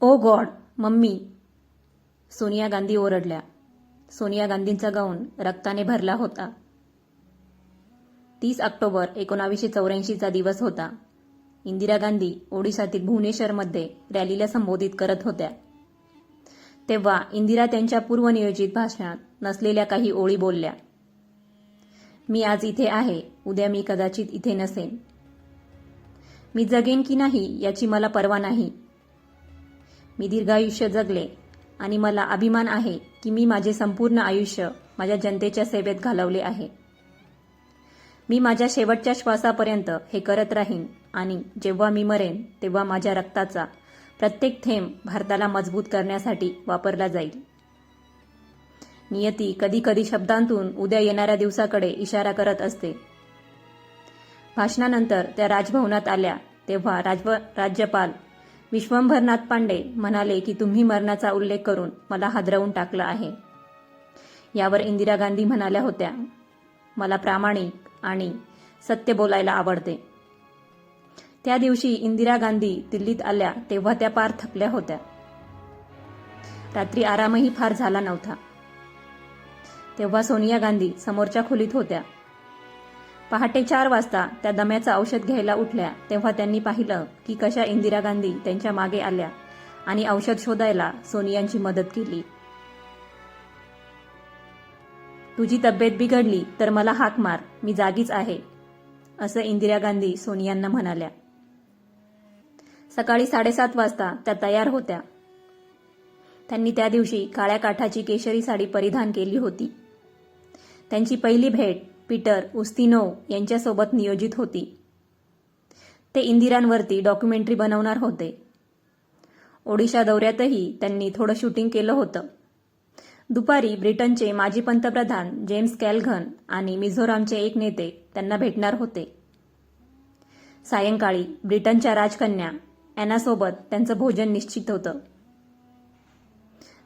ओ god mummy. Sonia Gandhi ओरडल्या. सोनिया गांधींचा gown रक्ताने भरला होता. तीस ऑक्टोबर एकोणावीसशे चौऱ्याऐंशीचा दिवस होता. इंदिरा गांधी ओडिशातील भुवनेश्वरमध्ये रॅलीला संबोधित करत होत्या. तेव्हा इंदिरा त्यांच्या पूर्वनियोजित भाषणात नसलेल्या काही ओळी बोलल्या. मी आज इथे आहे उद्या मी कदाचित इथे नसेन. मी जगेन की नाही याची मला पर्वा नाही. मी दीर्घायुष्य जगले आणि मला अभिमान आहे की मी माझे संपूर्ण आयुष्य माझ्या जनतेच्या सेवेत घालवले आहे. मी माझ्या शेवटच्या श्वासापर्यंत हे करत राहीन आणि जेव्हा मी मरेन तेव्हा माझ्या रक्ताचा प्रत्येक थेंब भारताला मजबूत करण्यासाठी वापरला जाईल. नियती कधी कधी शब्दांतून उद्या येणाऱ्या दिवसाकडे इशारा करत असते. भाषणानंतर त्या राजभवनात आल्या तेव्हा राजव राज्यपाल विश्वंभरनाथ पांडे म्हणाले की तुम्ही मरणाचा उल्लेख करून मला हादरवून टाकलं आहे. यावर इंदिरा गांधी म्हणाल्या होत्या मला प्रामाणिक आणि सत्य बोलायला आवडते. त्या दिवशी इंदिरा गांधी दिल्लीत आल्या तेव्हा त्या पार थकल्या होत्या. रात्री आरामही फार झाला नव्हता. तेव्हा सोनिया गांधी समोरच्या खोलीत होत्या. पहाटे चार वाजता त्या दम्याचं औषध घ्यायला उठल्या. तेव्हा त्यांनी पाहिलं की कशा इंदिरा गांधी त्यांच्या मागे आल्या आणि औषध शोधायला सोनियांची मदत केली. तुझी तब्येत बिघडली तर मला हाक मार. मी जागीच आहे असं इंदिरा गांधी सोनियांना म्हणाल्या. सकाळी साडेसात वाजता त्या तयार होत्या. त्यांनी त्या दिवशी काळ्या काठाची केशरी साडी परिधान केली होती. त्यांची पहिली भेट पीटर उस्तिनोव यांच्यासोबत नियोजित होती. ते इंदिरांवरती डॉक्युमेंटरी बनवणार होते. ओडिशा दौऱ्यातही त्यांनी थोडं शूटिंग केलं होतं. दुपारी ब्रिटनचे माजी पंतप्रधान जेम्स कॅलघन आणि मिझोरामचे एक नेते त्यांना भेटणार होते. सायंकाळी ब्रिटनच्या राजकन्या अॅनासोबत त्यांचं भोजन निश्चित होतं.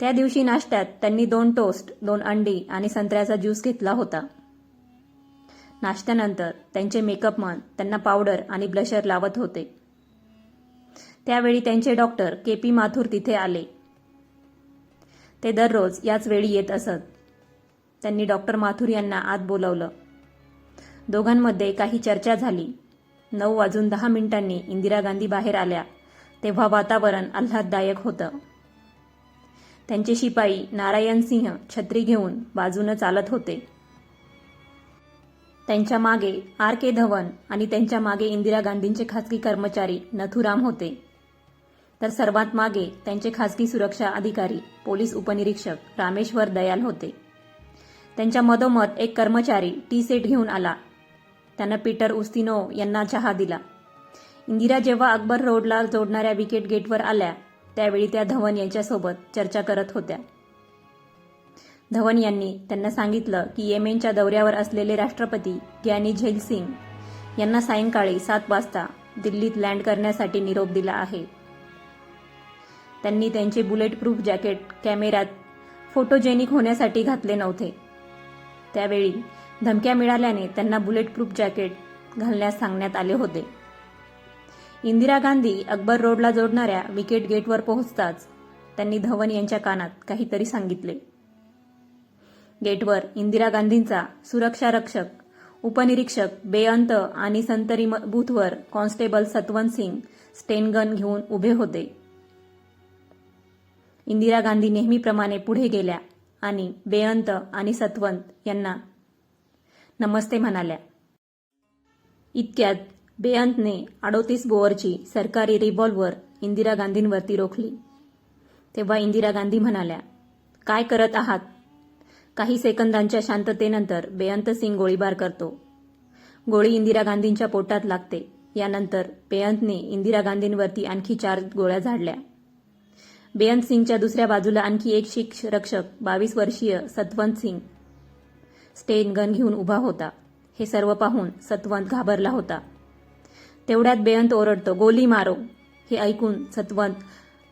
त्या दिवशी नाश्त्यात त्यांनी दोन टोस्ट दोन अंडी आणि संत्र्याचा ज्यूस घेतला होता. नाश्त्यानंतर त्यांचे मेकअपमन त्यांना पावडर आणि ब्लशर लावत होते. त्यावेळी त्यांचे डॉक्टर के पी माथुर तिथे आले. ते दररोज याच वेळी येत असत. त्यांनी डॉक्टर माथुर यांना आत बोलवलं. दोघांमध्ये काही चर्चा झाली. नऊ वाजून दहा मिनिटांनी इंदिरा गांधी बाहेर आल्या. तेव्हा वातावरण आल्हाददायक होतं. त्यांचे शिपाई नारायण सिंह छत्री घेऊन बाजूनं चालत होते. त्यांच्या मागे आर के धवन आणि त्यांच्या मागे इंदिरा गांधींचे खासगी कर्मचारी नथुराम होते. तर सर्वात मागे त्यांचे खासगी सुरक्षा अधिकारी पोलीस उपनिरीक्षक रामेश्वर दयाल होते. त्यांच्या मधोमध एक कर्मचारी टी सेट घेऊन आला. त्यानं पीटर उस्तिनो यांना चहा दिला. इंदिरा जेव्हा अकबर रोडला जोडणाऱ्या विकेट गेटवर आल्या त्यावेळी त्या धवन यांच्यासोबत चर्चा करत होत्या. धवन यांनी त्यांना सांगितलं की येमेनच्या दौऱ्यावर असलेले राष्ट्रपती ग्यानी झैल सिंग यांना सायंकाळी सात वाजता दिल्लीत लँड करण्यासाठी निरोप दिला आहे. त्यांनी त्यांचे बुलेट प्रूफ जॅकेट कॅमेऱ्यात फोटोजेनिक होण्यासाठी घातले नव्हते. त्यावेळी धमक्या मिळाल्याने त्यांना बुलेट प्रूफ जॅकेट घालण्यास सांगण्यात आले होते. इंदिरा गांधी अकबर रोडला जोडणाऱ्या विकेट गेटवर पोहोचताच त्यांनी धवन यांच्या कानात काहीतरी सांगितले. गेटवर इंदिरा गांधींचा सुरक्षा रक्षक उपनिरीक्षक बेअंत आणि संतरी बूथवर constable Satwant Singh sten gun घेऊन उभे होते. इंदिरा गांधी नेहमीप्रमाणे पुढे गेल्या आणि बेअंत आणि सतवंत यांना नमस्ते म्हणाल्या. इतक्यात बेअंतने अडोतीस बोअरची सरकारी रिव्हॉल्वर इंदिरा गांधींवरती रोखली. तेव्हा इंदिरा गांधी म्हणाल्या काय करत आहात? काही सेकंदांच्या शांततेनंतर बेअंत सिंग गोळीबार करतो. गोळी इंदिरा गांधींच्या पोटात लागते. यानंतर बेअंतने इंदिरा गांधींवरती आणखी चार गोळ्या झाडल्या. बेअंत सिंगच्या दुसऱ्या बाजूला आणखी एक शीख रक्षक बावीस वर्षीय सतवंत सिंग. स्टेन गन घेऊन उभा होता. हे सर्व पाहून सतवंत घाबरला होता. तेवढ्यात बेअंत ओरडतो गोली मारो. हे ऐकून सतवंत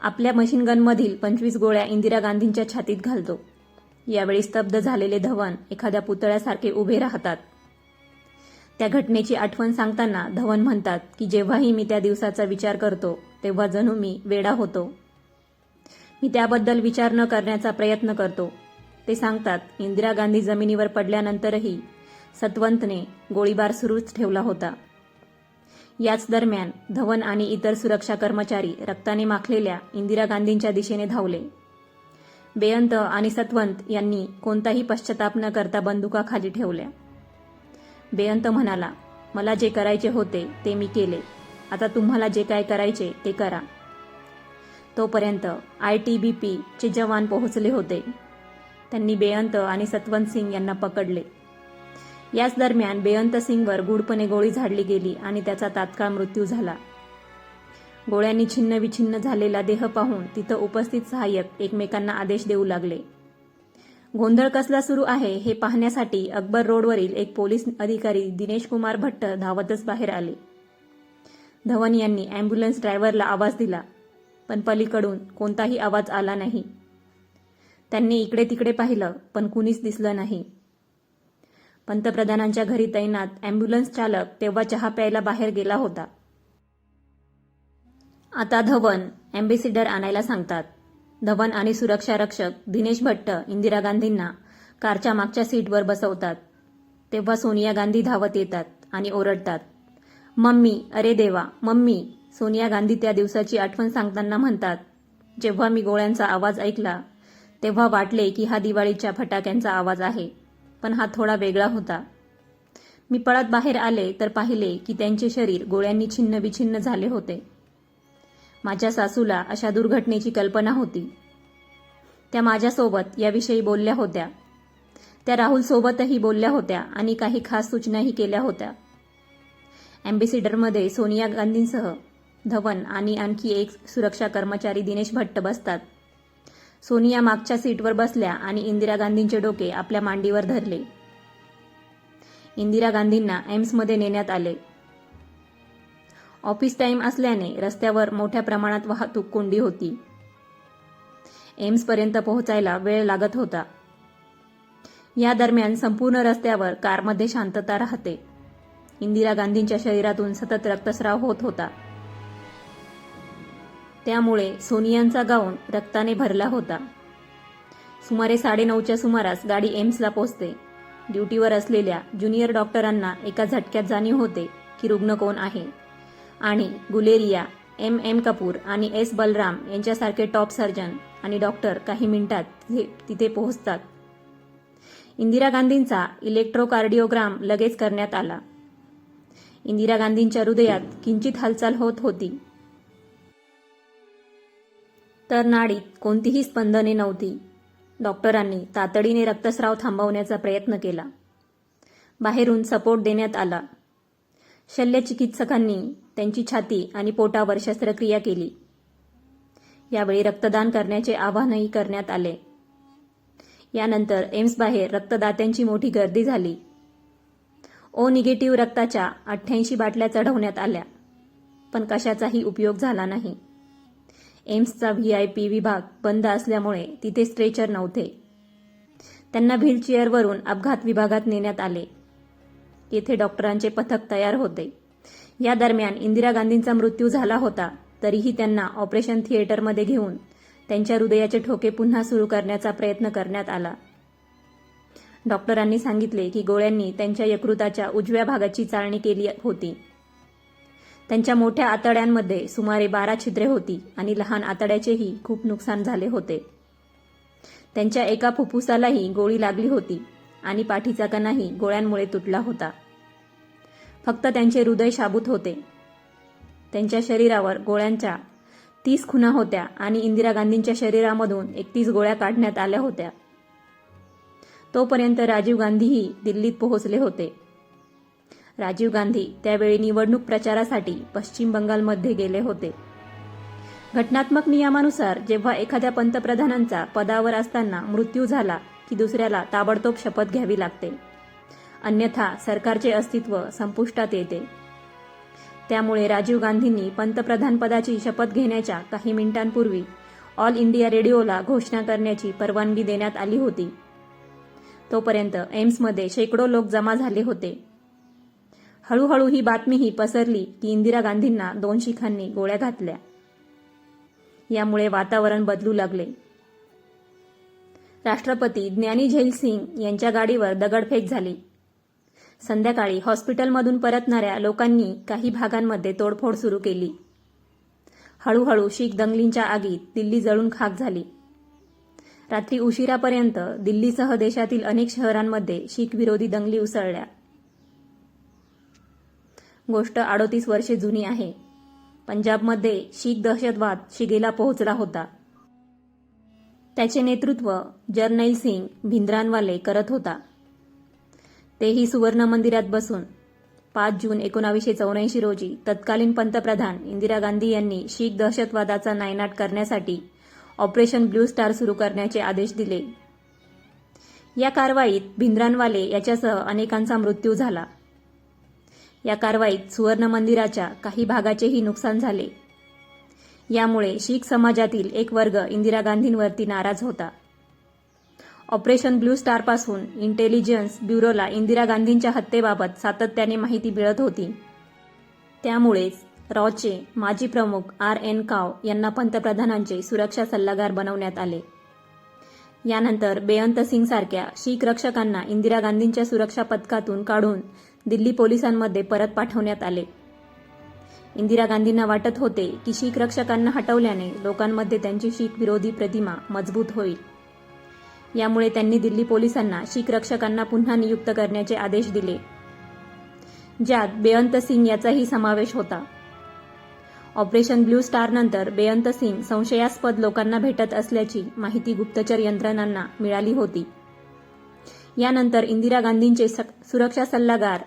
आपल्या मशीनगनमधील पंचवीस गोळ्या इंदिरा गांधींच्या छातीत घालतो. यावेळी स्तब्ध झालेले धवन एखाद्या पुतळ्यासारखे उभे राहतात. त्या घटनेची आठवण सांगताना धवन म्हणतात की जेव्हाही मी त्या दिवसाचा विचार करतो तेव्हा जणू मी वेडा होतो. मी त्याबद्दल विचार न करण्याचा प्रयत्न करतो. ते सांगतात इंदिरा गांधी जमिनीवर पडल्यानंतरही सतवंतने गोळीबार सुरूच ठेवला होता. याच दरम्यान धवन आणि इतर सुरक्षा कर्मचारी रक्ताने माखलेल्या इंदिरा गांधींच्या दिशेने धावले. बेअंत आणि सतवंत यांनी कोणताही पश्चाताप न करता बंदुका खाली ठेवल्या. बेअंत म्हणाला मला जे करायचे होते ते मी केले. आता तुम्हाला जे काय करायचे ते करा. तोपर्यंत आय टी बी पीचे जवान पोहोचले होते. त्यांनी बेअंत आणि सतवंत सिंग यांना पकडले. याच दरम्यान बेअंत सिंगवर गुडपणे गोळी झाडली गेली आणि त्याचा तात्काळ मृत्यू झाला. गोळ्यांनी छिन्न विछिन्न झालेला देह पाहून तिथं उपस्थित सहाय्यक एकमेकांना आदेश देऊ लागले. गोंधळ कसला सुरू आहे हे पाहण्यासाठी अकबर रोडवरील एक पोलीस अधिकारी दिनेश कुमार भट्ट धावतच बाहेर आले. धवन यांनी अँब्युलन्स ड्रायव्हरला आवाज दिला पण पलीकडून कोणताही आवाज आला नाही. त्यांनी इकडे तिकडे पाहिलं पण कुणीच दिसलं नाही. पंतप्रधानांच्या घरी तैनात अँब्युलन्स चालक तेव्हा चहा प्यायला बाहेर गेला होता. आता धवन अँबेसिडर आणायला सांगतात. धवन आणि सुरक्षा रक्षक दिनेश भट्ट इंदिरा गांधींना कारच्या मागच्या सीटवर बसवतात. तेव्हा सोनिया गांधी धावत येतात आणि ओरडतात. मम्मी अरे देवा मम्मी सोनिया गांधी त्या दिवसाची आठवण सांगताना म्हणतात. जेव्हा मी गोळ्यांचा आवाज ऐकला तेव्हा वाटले की हा दिवाळीच्या फटाक्यांचा आवाज आहे पण हा थोडा वेगळा होता. मी पळत बाहेर आले तर पाहिले की त्यांचे शरीर गोळ्यांनी छिन्न विछिन्न झाले होते. माझ्या सासूला अशा दुर्घटनेची कल्पना होती. त्या माझ्यासोबत याविषयी बोलल्या होत्या. त्या राहुलसोबतही बोलल्या होत्या आणि काही खास सूचनाही केल्या होत्या. अँबेसिडरमध्ये सोनिया गांधींसह धवन आणि आणखी एक सुरक्षा कर्मचारी दिनेश भट्ट बसतात. सोनिया मागच्या सीटवर बसल्या आणि इंदिरा गांधींचे डोके आपल्या मांडीवर धरले. इंदिरा गांधींना एम्समध्ये नेण्यात आले. ऑफिस टाइम असल्याने रस्त्यावर मोठ्या प्रमाणात वाहतूक कोंडी होती. एम्सपर्यंत पोहोचायला वेळ लागत होता. या दरम्यान संपूर्ण रस्त्यावर कारमध्ये शांतता राहते. इंदिरा गांधींच्या शरीरातून सतत रक्तस्राव होत होता. त्यामुळे सोनियांचा गाऊन रक्ताने भरला होता. सुमारे साडेनऊच्या सुमारास गाडी एम्सला पोहोचते. ड्युटीवर असलेल्या ज्युनियर डॉक्टरांना एका झटक्यात जाणीव होते की रुग्ण कोण आहे. आणि गुलेरिया एम. एम. कपूर आणि एस. बलराम यांच्यासारखे टॉप सर्जन आणि डॉक्टर काही मिनिटात तिथे तिथे पोहोचतात. इंदिरा गांधींचा इलेक्ट्रोकार्डिओग्राम लगेच करण्यात आला. इंदिरा गांधींच्या हृदयात किंचित हालचाल होत होती. तर नाडीत कोणतीही स्पंदने नव्हती. डॉक्टरांनी तातडीने रक्तस्राव थांबवण्याचा प्रयत्न केला. बाहेरून सपोर्ट देण्यात आला. शल्यचिकित्सकांनी त्यांची छाती आणि पोटावर शस्त्रक्रिया केली. यावेळी रक्तदान करण्याचे आवाहनही करण्यात आले. यानंतर एम्सबाहेर रक्तदात्यांची मोठी गर्दी झाली. ओ निगेटिव्ह रक्ताच्या अठ्ठ्याऐंशी बाटल्या चढवण्यात आल्या पण कशाचाही उपयोग झाला नाही. एम्सचा व्ही आय पी विभाग बंद असल्यामुळे तिथे स्ट्रेचर नव्हते. त्यांना व्हीलचेअरवरून अपघात विभागात नेण्यात आले. येथे डॉक्टरांचे पथक तयार होते. या दरम्यान इंदिरा गांधींचा मृत्यू झाला होता तरीही त्यांना ऑपरेशन थिएटरमध्ये घेऊन त्यांच्या हृदयाचे ठोके पुन्हा सुरू करण्याचा प्रयत्न करण्यात आला. डॉक्टरांनी सांगितले की गोळ्यांनी त्यांच्या यकृताच्या उजव्या भागाची चाळणी केली होती. त्यांच्या मोठ्या आतड्यांमध्ये सुमारे बारा छिद्रे होती आणि लहान आतड्याचेही खूप नुकसान झाले होते. त्यांच्या एका फुफ्फुसालाही गोळी लागली होती. आणि पाठीचा कणाही गोळ्यांमुळे तुटला होता. फक्त त्यांचे हृदय शाबूत होते. त्यांच्या शरीरावर गोळ्यांच्या तीस खुणा होत्या आणि इंदिरा गांधींच्या शरीरामधून एकतीस गोळ्या काढण्यात आल्या होत्या. तोपर्यंत राजीव गांधीही दिल्लीत पोहोचले होते. राजीव गांधी त्यावेळी निवडणूक प्रचारासाठी पश्चिम बंगालमध्ये गेले होते. घटनात्मक नियमानुसार जेव्हा एखाद्या पंतप्रधानांचा पदावर असताना मृत्यू झाला की दुसऱ्याला ताबडतोब शपथ घ्यावी लागते. अन्यथा सरकारचे अस्तित्व संपुष्टात येते. त्यामुळे राजीव गांधींनी पंतप्रधानपदाची शपथ घेण्याच्या काही मिनिटांपूर्वी ऑल इंडिया रेडिओला घोषणा करण्याची परवानगी देण्यात आली होती. तोपर्यंत एम्समध्ये शेकडो लोक जमा झाले होते. हळूहळू ही बातमीही पसरली की इंदिरा गांधींना दोन शिखांनी गोळ्या घातल्या. यामुळे वातावरण बदलू लागले. राष्ट्रपती ज्ञानी झैल सिंग यांच्या गाडीवर दगडफेक झाली. संध्याकाळी हॉस्पिटलमधून परतणाऱ्या लोकांनी काही भागांमध्ये तोडफोड सुरू केली. हळूहळू शीख दंगलींच्या आगीत दिल्ली जळून खाक झाली. रात्री उशिरापर्यंत दिल्लीसह देशातील अनेक शहरांमध्ये शीख विरोधी दंगली उसळल्या. गोष्ट अडोतीस वर्षे जुनी आहे. पंजाबमध्ये शीख दहशतवाद शिगेला पोहोचला होता. त्याचे नेतृत्व जर्नैल सिंग भिंद्रानवाले करत होता. तेही सुवर्ण मंदिरात बसून पाच जून एकोणावीसशे चौऱ्याऐंशी रोजी तत्कालीन पंतप्रधान इंदिरा गांधी यांनी शीख दहशतवादाचा नायनाट करण्यासाठी ऑपरेशन ब्लू स्टार सुरू करण्याचे आदेश दिले. या कारवाईत भिंद्रानवाले याच्यासह अनेकांचा मृत्यू झाला. या कारवाईत सुवर्ण मंदिराच्या काही भागाचेही नुकसान झाले. यामुळे शीख समाजातील एक वर्ग इंदिरा गांधींवरती नाराज होता. ऑपरेशन ब्लू स्टारपासून इंटेलिजन्स ब्युरोला इंदिरा गांधींच्या हत्येबाबत सातत्याने माहिती मिळत होती. त्यामुळेच रॉचे माजी प्रमुख आर एन काव यांना पंतप्रधानांचे सुरक्षा सल्लागार बनवण्यात आले. यानंतर बेअंत सिंग सारख्या शीख रक्षकांना इंदिरा गांधींच्या सुरक्षा पथकातून काढून दिल्ली पोलिसांमध्ये परत पाठवण्यात आले. इंदिरा गांधींना वाटत होते की शीख रक्षकांना हटवल्याने लोकांमध्ये त्यांची शीख विरोधी प्रतिमा मजबूत होईल. यामुळे त्यांनी दिल्ली पोलिसांना शीख रक्षकांना पुन्हा नियुक्त करण्याचे आदेश दिले. ज्यात बेअंत सिंग याचाही समावेश होता. ऑपरेशन ब्ल्यू स्टार नंतर बेअंत सिंग संशयास्पद लोकांना भेटत असल्याची माहिती गुप्तचर यंत्रणांना मिळाली होती. यानंतर इंदिरा गांधींचे सुरक्षा सल्लागार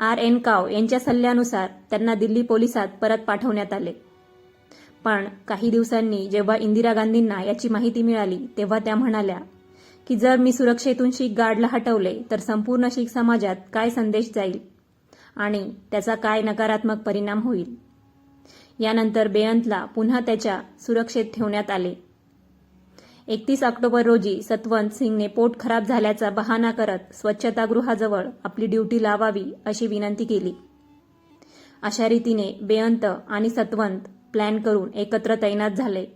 आर एन काव यांच्या सल्ल्यानुसार त्यांना दिल्ली पोलिसात परत पाठवण्यात आले. पण काही दिवसांनी जेव्हा इंदिरा गांधींना याची माहिती मिळाली तेव्हा त्या म्हणाल्या की जर मी सुरक्षेतून शीख गार्डला हटवले तर संपूर्ण शीख समाजात काय संदेश जाईल आणि त्याचा काय नकारात्मक परिणाम होईल? यानंतर बेअंतला पुन्हा त्याच्या सुरक्षेत ठेवण्यात आले. एकतीस ऑक्टोबर रोजी सतवंत सिंगने पोट खराब झाल्याचा बहाणा करत स्वच्छतागृहाजवळ आपली ड्युटी लावावी अशी विनंती केली. अशा रीतीने बेअंत आणि सतवंत प्लॅन करून एकत्र तैनात झाले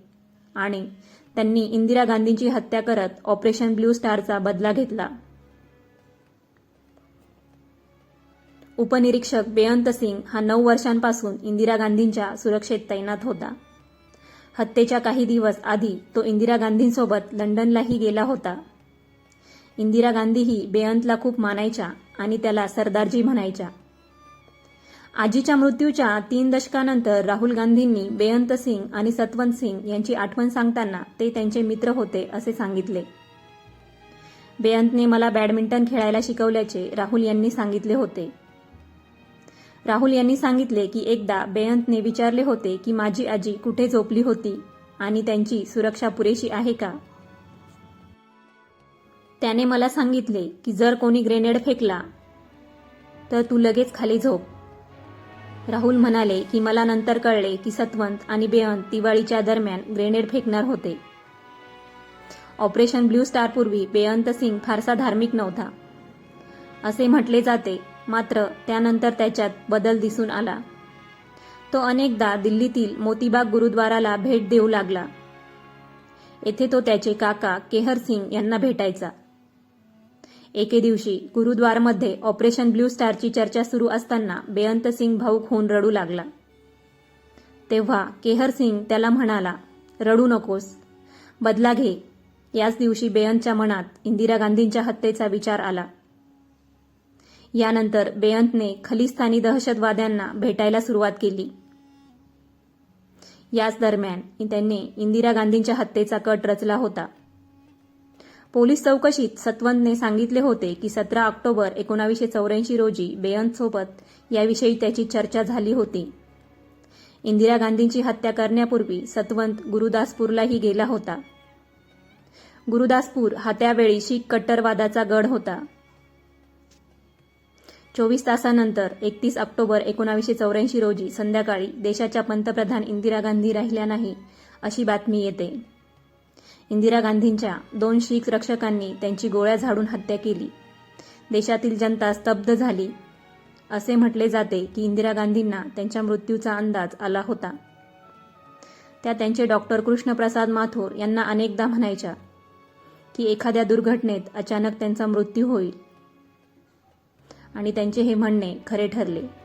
आणि त्यांनी इंदिरा गांधींची हत्या करत ऑपरेशन ब्ल्यू स्टारचा बदला घेतला. उपनिरीक्षक बेअंत सिंग हा नऊ वर्षांपासून इंदिरा गांधींच्या सुरक्षेत तैनात होता. हत्येच्या काही दिवस आधी तो इंदिरा गांधींसोबत लंडनलाही गेला होता. इंदिरा गांधीही बेअंतला खूप मानायच्या आणि त्याला सरदारजी म्हणायच्या. आजीच्या मृत्यूच्या तीन दशकानंतर राहुल गांधींनी बेअंत सिंग आणि सतवंत सिंग यांची आठवण सांगताना ते त्यांचे मित्र होते असे सांगितले. बेअंतने मला बॅडमिंटन खेळायला शिकवल्याचे राहुल यांनी सांगितले होते. राहुल यांनी सांगितले की एकदा बेअंतने विचारले होते की माझी आजी कुठे झोपली होती आणि त्यांची सुरक्षा पुरेशी आहे का? त्याने मला सांगितले की जर कोणी ग्रेनेड फेकला तर तू लगेच खाली झोप. राहुल म्हणाले की मला नंतर कळले की सतवंत आणि बेअंत दिवाळीच्या दरम्यान ग्रेनेड फेकणार होते. ऑपरेशन ब्ल्यू स्टारपूर्वी बेअंत सिंग फारसा धार्मिक नव्हता. असे म्हटले जाते मात्र त्यानंतर त्याच्यात बदल दिसून आला. तो अनेकदा दिल्लीतील मोतीबाग गुरुद्वाराला भेट देऊ लागला. येथे तो त्याचे काका केहर सिंग यांना भेटायचा. एके दिवशी गुरुद्वारमध्ये ऑपरेशन ब्ल्यू स्टारची चर्चा सुरू असताना बेअंत सिंग भाऊक होऊन रडू लागला. तेव्हा केहर सिंग त्याला म्हणाला रडू नकोस. बदला घे. याच दिवशी बेअंतच्या मनात इंदिरा गांधींच्या हत्येचा विचार आला. यानंतर बेअंतने खलिस्तानी दहशतवाद्यांना भेटायला सुरुवात केली. याच दरम्यान त्यांनी इंदिरा गांधींच्या हत्येचा कट रचला होता. पोलीस चौकशीत सतवंतने सांगितले होते की सतरा ऑक्टोबर एकोणावीसशे चौऱ्याऐंशी रोजी बेअंतसोबत याविषयी त्याची चर्चा झाली होती. इंदिरा गांधींची हत्या करण्यापूर्वी सतवंत गुरुदासपूरलाही गेला होता. गुरुदासपूर हा त्यावेळी शीख कट्टरवादाचा गड होता. चोवीस तासानंतर एकतीस ऑक्टोबर एकोणावीसशे चौऱ्याऐंशी रोजी संध्याकाळी देशाच्या पंतप्रधान इंदिरा गांधी राहिल्या नाही अशी बातमी येते. इंदिरा गांधींच्या दोन शीख रक्षकांनी त्यांची गोळ्या झाडून हत्या केली. देशातील जनता स्तब्ध झाली. असे म्हटले जाते की इंदिरा गांधींना त्यांच्या मृत्यूचा अंदाज आला होता. त्या त्यांचे डॉक्टर कृष्णप्रसाद माथुर यांना अनेकदा म्हणायच्या की एखाद्या दुर्घटनेत अचानक त्यांचा मृत्यू होईल. आणि त्यांचे हे म्हणणे खरे ठरले.